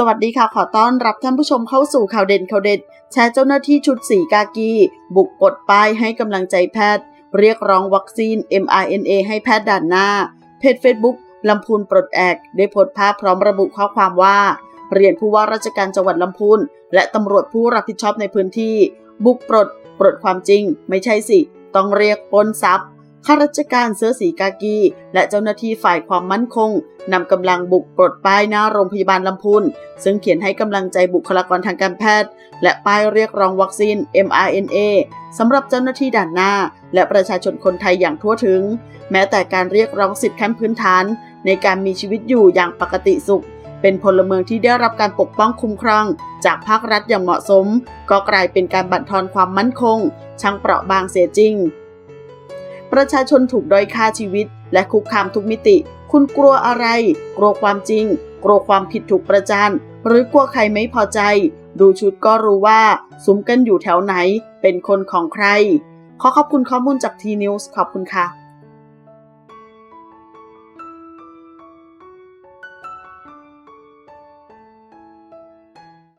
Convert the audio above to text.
สวัสดีค่ะ ขอต้อนรับท่านผู้ชมเข้าสู่ข่าวเด่นข่าวเด็ด แชร์เจ้าหน้าที่ชุดสีกากี บุกปลดป้ายให้กำลังใจแพทย์ เรียกร้องวัคซีน mRNA ให้แพทย์ด่านหน้า เพจ Facebook ลำพูนปลดแอก ได้โพสต์ภาพพร้อมระบุข้อความว่า เรียนผู้ว่าราชการจังหวัดลำพูน และตำรวจผู้รับผิดชอบในพื้นที่ บุกปลด ปลดความจริง ไม่ใช่สิ ต้องเรียกปนทรัพย์ ข้าราชการเสื้อสีกากี และเจ้าหน้าที่ฝ่ายความมั่นคงนำกำลังบุกปลดป้ายหน้าโรงพยาบาลลำพูนซึ่งเขียนให้กำลังใจบุคลากรทางการแพทย์ และป้ายเรียกร้องวัคซีน mRNA สำหรับเจ้าหน้าที่ด่านหน้า และประชาชนคนไทยอย่างทั่วถึง แม้แต่การเรียกร้องสิทธิขั้นพื้นฐาน ในการมีชีวิตอยู่อย่างปกติสุข เป็นพลเมืองที่ได้รับการปกป้องคุ้มครอง จากภาครัฐอย่างเหมาะสม ก็กลายเป็นการบั่นทอนความมั่นคงช่างเปราะบางเสียจริง ประชาชนถูกด้อยค่าชีวิต และคุกคามทุกมิติ คุณกลัวอะไร กลัวความจริง กลัวความผิดถูกประจานหรือกลัวใครไม่พอใจ ดูชุดก็รู้ว่าสุมกันอยู่แถวไหน เป็นคนของใคร ขอขอบคุณข้อมูลจากทีนิวส์ขอบคุณค่ะ